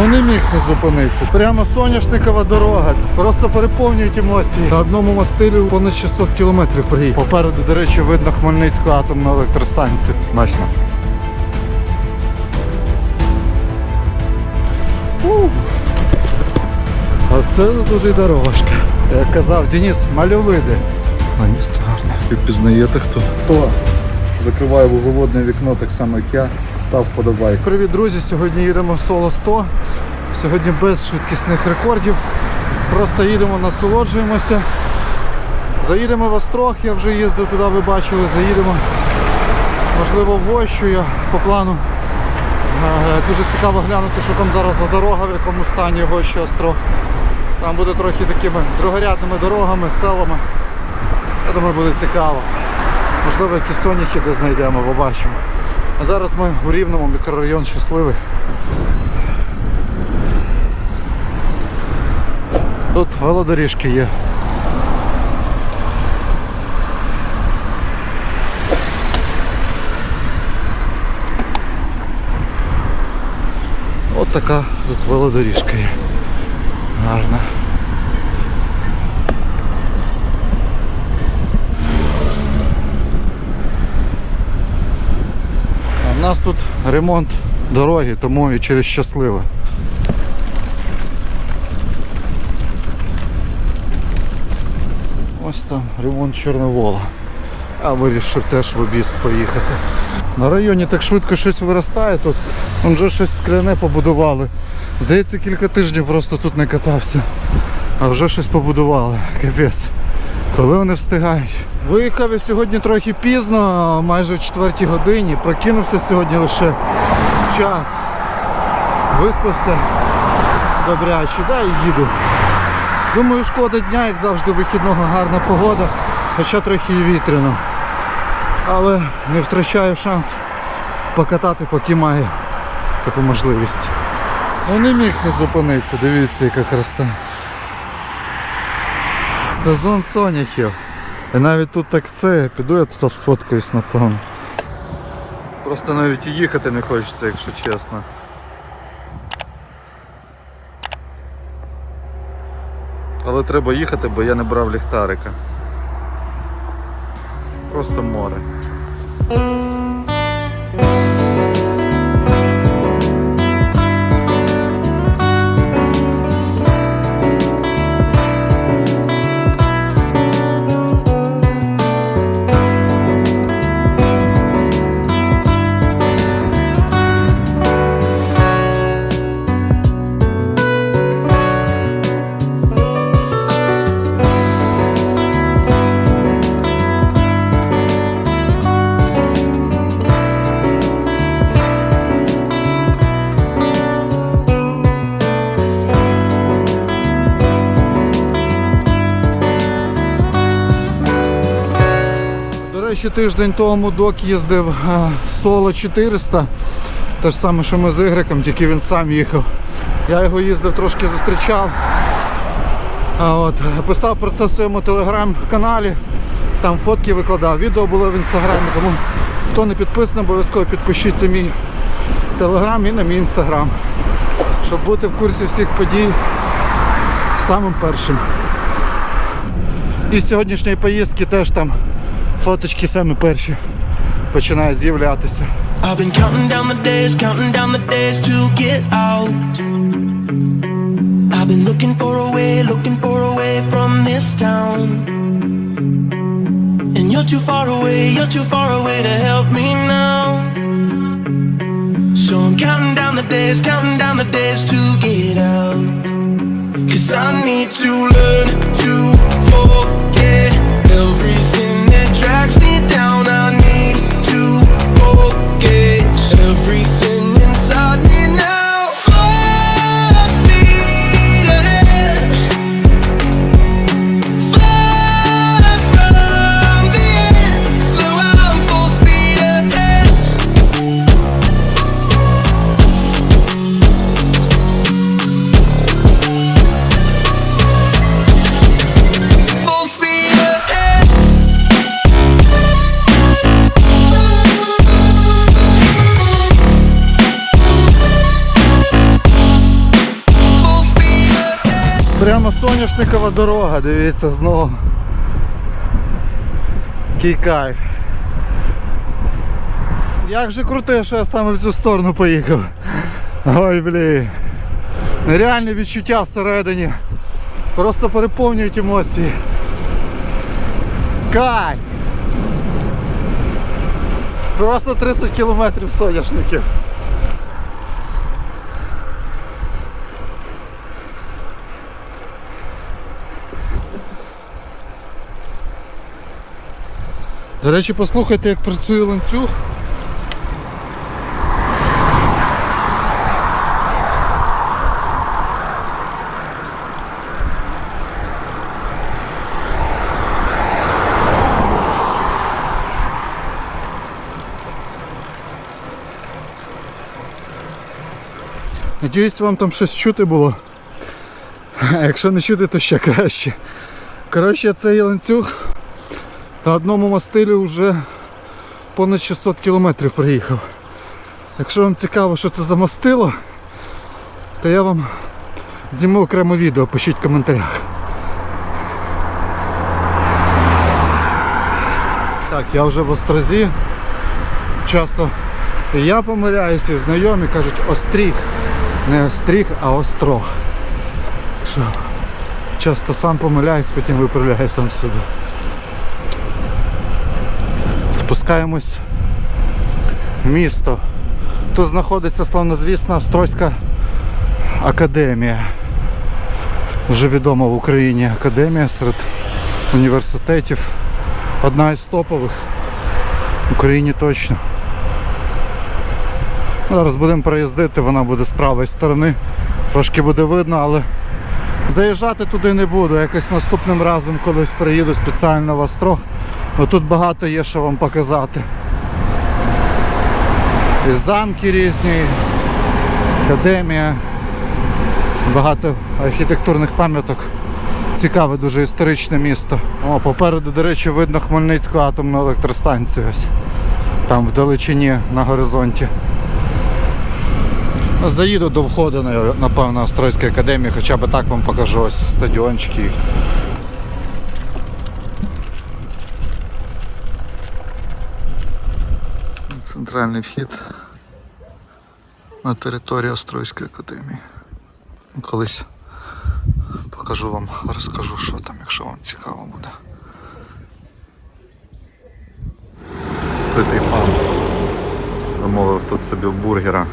Ну не міг не зупинитися. Прямо соняшникова дорога. Просто переповнюють емоції. На одному мастилі понад 600 кілометрів приїхав. Попереду, до речі, видно Хмельницьку атомну електростанцію. Смачно. Оце туди дорожка. Як казав Денис, мальовиди. Місце гарне. Ви пізнаєте хто? Хто? Закриваю вуглеводне вікно, так само як я, став вподобайку. Привіт, друзі! Сьогодні їдемо соло 100. Сьогодні без швидкісних рекордів. Просто їдемо, насолоджуємося. Заїдемо в Острог, я вже їздив туди, ви бачили, заїдемо. Можливо, в Вощу я по плану. Е, Дуже цікаво глянути, що там зараз за дорога, в якому стані Гощі Острог. Там буде трохи такими другорядними дорогами, селами. Я думаю, буде цікаво. Можливо, якісь соняхи де знайдемо, побачимо. А зараз ми у Рівному, мікрорайон щасливий. Тут велодоріжки є. От така тут велодоріжка є. Гарна. Нас тут ремонт дороги, тому і через щасливе. Ось там ремонт Чорновола. А вирішив теж в об'їзд поїхати. На районі так швидко щось виростає тут. Вон вже щось скляне побудували. Здається, кілька тижнів просто тут не катався. А вже щось побудували. Капець. Коли вони встигають? Виїхав я сьогодні трохи пізно, майже о 4 годині. Прокинувся сьогодні лише час. Виспався добряче, да, і їду. Думаю, шкода дня, як завжди, вихідного гарна погода, хоча трохи і вітряно. Але не втрачаю шанс покатати, поки маю таку можливість. Ну не міг не зупинитися, дивіться, яка краса. Сезон соняхів. І навіть тут так це, піду я тут сфоткаюсь, напевно. Просто навіть і їхати не хочеться, якщо чесно. Але треба їхати, бо я не брав ліхтарика. Просто море. Речі, тиждень тому док їздив е, соло 400. Те ж саме, що ми з Ігриком, тільки він сам їхав. Я його їздив, трошки зустрічав. А от, писав про це в своєму телеграм-каналі. Там фотки викладав, відео було в інстаграмі. Тому хто не підписаний, обов'язково підпишіться мій телеграм і на мій інстаграм. Щоб бути в курсі всіх подій самим першим. І з сьогоднішньої поїздки теж там фоточки самі перші починають з'являтися. I've been counting down the days, counting down the days to get out. I've been looking for a way, looking for a way from this town. And you're too far away, you're too far away to help me now. So I'm counting down the days, counting down the days to get out. Cause I need to learn to forget everything Прямо соняшникова дорога, дивіться знову. Який кайф. Як же круте, що я саме в цю сторону поїхав. Ой, блін. Нереальне відчуття всередині. Просто переповнюють емоції. Кай! Просто 30 кілометрів соняшників. До речі, послухайте, як працює ланцюг. Надіюсь, вам там щось чути було. А якщо не чути, то ще краще. Коротше, цей ланцюг на одному мастилі вже понад 600 кілометрів приїхав. Якщо вам цікаво, що це за мастило, то я вам зніму окремо відео, пишіть в коментарях. Так, я вже в Острозі. Часто я помиляюся, і знайомі кажуть остріг. Не остріг, а острог. Так що часто сам помиляюсь, потім виправляю сам собі. Спускаємось в місто. Тут знаходиться славнозвісна Острозька академія. Вже відома в Україні академія серед університетів. Одна із топових. В Україні точно. Зараз будемо проїздити, вона буде з правої сторони. Трошки буде видно, але заїжджати туди не буду. Якось наступним разом колись приїду спеціально в Острог. Бо тут багато є що вам показати. І замки різні, академія, багато архітектурних пам'яток. Цікаве, дуже історичне місто. О, попереду, до речі, видно Хмельницьку атомну електростанцію. Ось. Там вдалечині на горизонті. Заїду до входу, напевно, Острозької академії, хоча б так вам покажу ось стадіончики. Центральний вхід на територію Острозької академії. Колись покажу вам, розкажу, що там, якщо вам цікаво буде. Ситий пан. Замовив тут собі бургера.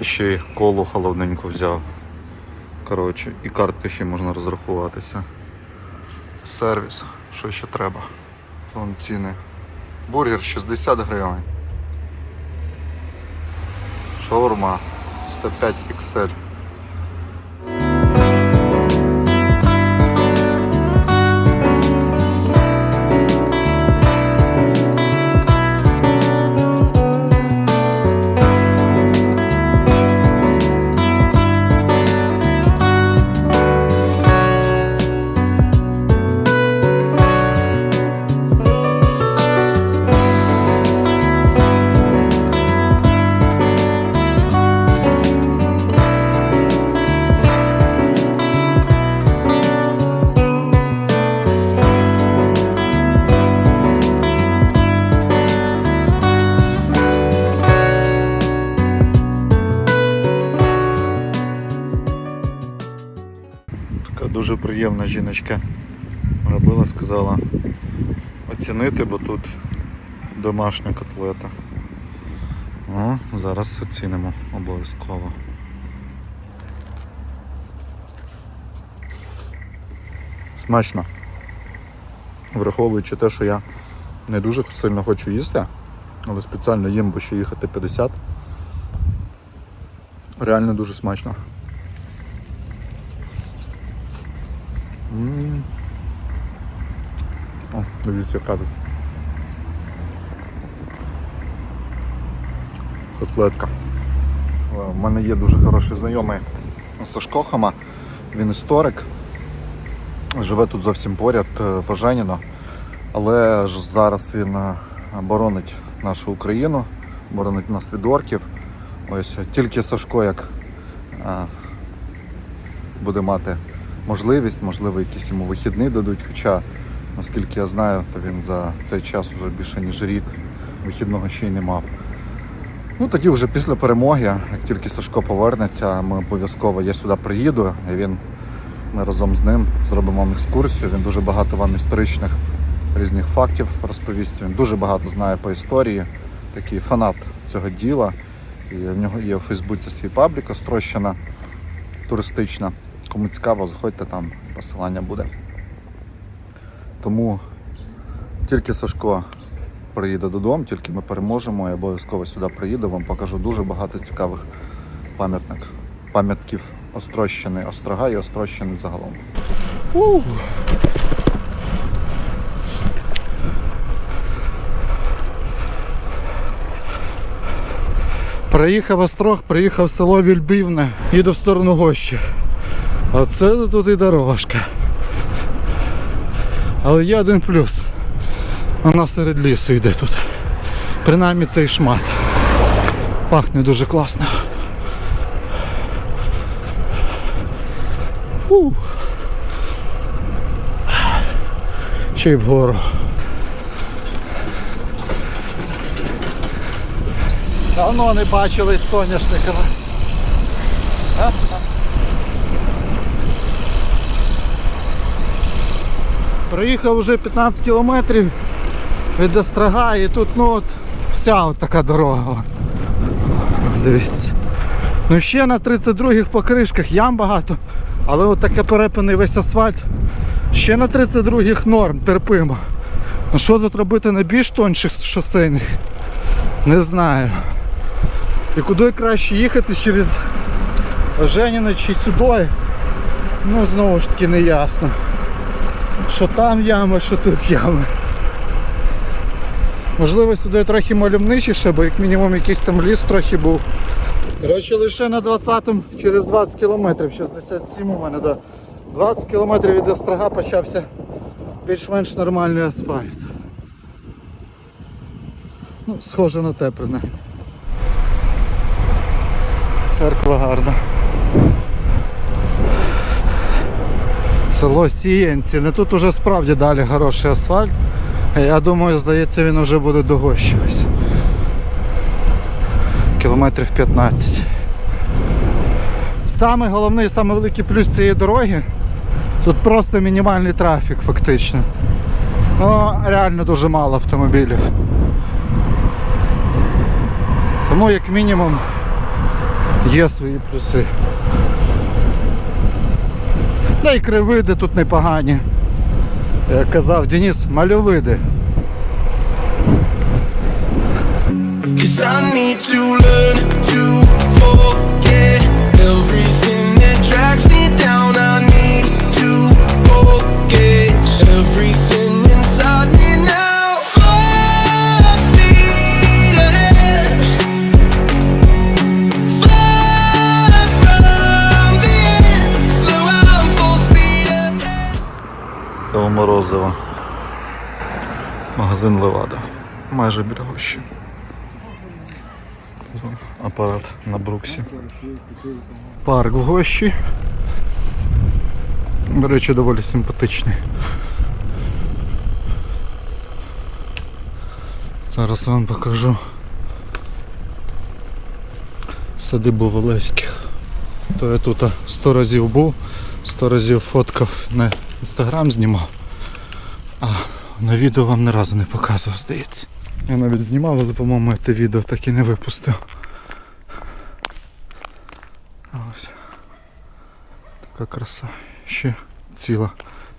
І ще й колу холодненьку взяв. Коротше, і картка ще можна розрахуватися. Сервіс, що ще треба. Вон ціни. Бургер 60 гривень. Шаурма 105 XL. Приємна жіночка робила, сказала оцінити, бо тут домашня котлета. О, зараз оцінимо обов'язково. Смачно. Враховуючи те, що я не дуже сильно хочу їсти, але спеціально їм, бо ще їхати 50. Реально дуже смачно. О, дивіться, яка тут. Котлетка. У мене є дуже хороший знайомий Сашко Хама. Він історик. Живе тут зовсім поряд е, в Оженіно. Але ж зараз він е, боронить нашу Україну, боронить нас від орків. Ось тільки Сашко як е, буде мати можливість, можливо, якісь йому вихідні дадуть. Хоча, наскільки я знаю, то він за цей час вже більше ніж рік вихідного ще й не мав. Ну тоді вже після перемоги, як тільки Сашко повернеться, ми обов'язково я сюди приїду, і він ми разом з ним зробимо вам екскурсію. Він дуже багато вам історичних різних фактів розповість. Він дуже багато знає по історії, такий фанат цього діла. І в нього є у Фейсбуці свій паблік Острощина туристична. Кому цікаво, заходьте там, посилання буде. Тому тільки Сашко приїде додому, тільки ми переможемо, я обов'язково сюди приїду, вам покажу дуже багато цікавих пам'ятник, пам'ятків Острощини, Острога і Острощини загалом. Приїхав Острог, приїхав село Вільбівне, їду в сторону Гощі. Оце тут і дорожка. Але є один плюс. Вона серед лісу йде тут. Принаймні цей шмат. Пахне дуже класно. Фух. Ще й вгору. Давно не бачились з соняшниками. Проїхав вже 15 кілометрів від Острога і тут ну от вся от така дорога. От. Дивіться. Ну ще на 32-х покришках ям багато, але от таке перепаний весь асфальт. Ще на 32-х норм терпимо. Ну що тут робити на більш тонших шосейних? Не знаю. І куди краще їхати через Женіна чи сюди? Ну знову ж таки не ясно. Що там яма, що тут яма. Можливо, сюди трохи мальовничіше, бо як мінімум якийсь там ліс трохи був. Коротше, лише на 20-му через 20 кілометрів, 67 у мене, да. 20 кілометрів від Острога почався більш-менш нормальний асфальт. Ну, схоже на те принаймні. Церква гарна. Село Сіянці. Не тут уже справді далі хороший асфальт. Я думаю, здається, він вже буде догощуватись. Кілометрів 15. Саме головний, саме великий плюс цієї дороги. Тут просто мінімальний трафік фактично. Ну, реально дуже мало автомобілів. Тому як мінімум є свої плюси. Да й кривиди тут непогані. Як казав Денис, мальовиди. Cause I need to learn to Магазин Левада. Майже біля гощі. Апарат на Бруксі. Парк в гощі. До речі, доволі симпатичний. Зараз вам покажу садибу Валевських. То я тут 100 разів був, 100 разів фоткав на інстаграм знімав. А на відео вам ні разу не показував, здається. Я навіть знімав, але, по-моєму, я те відео так і не випустив. Ось. Така краса. Ще ціла.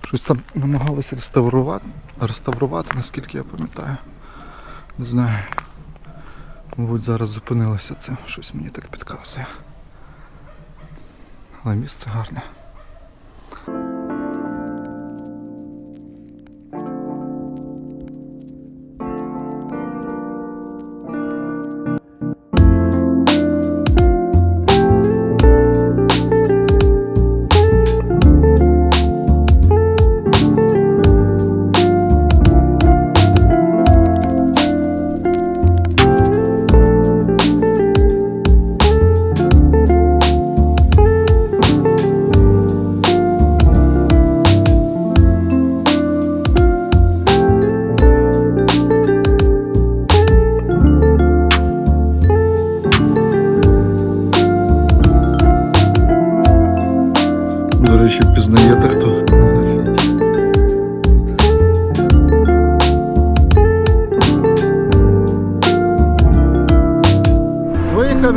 Щось там намагалися реставрувати, реставрувати, наскільки я пам'ятаю. Не знаю. Мабуть, зараз зупинилося це. Щось мені так підказує. Але місце гарне.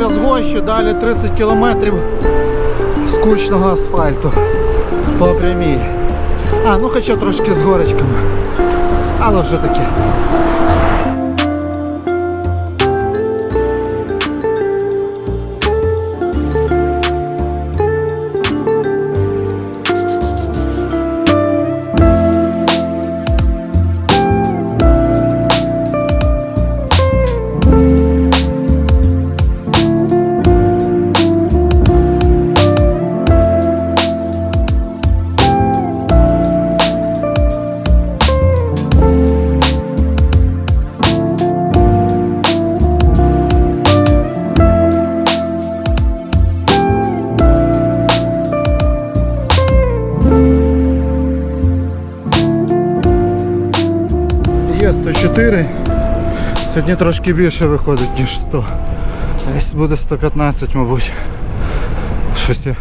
Виїхав я з Гощі, далі 30 кілометрів скучного асфальту по прямій. А, ну хоча трошки з горочками. Але вже таке. Сьогодні трошки більше виходить, ніж 100. Десь буде 115, мабуть. Щось я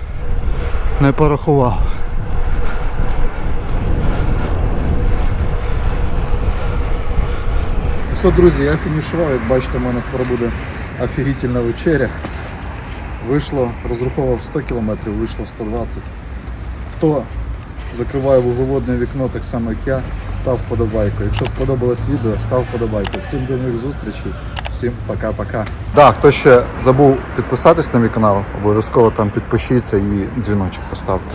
не порахував. Ну Що, друзі, я фінішував, як бачите, в мене скоро буде офігітельна вечеря. Вийшло, розраховував 100 кілометрів, вийшло 120. Хто закриває вуглеводне вікно так само як я, став вподобайку. Якщо сподобалось відео, став вподобайку. Всім до нових зустрічей, всім пока-пока. Да, хто ще забув підписатись на мій канал, обов'язково там підпишіться і дзвіночок поставте.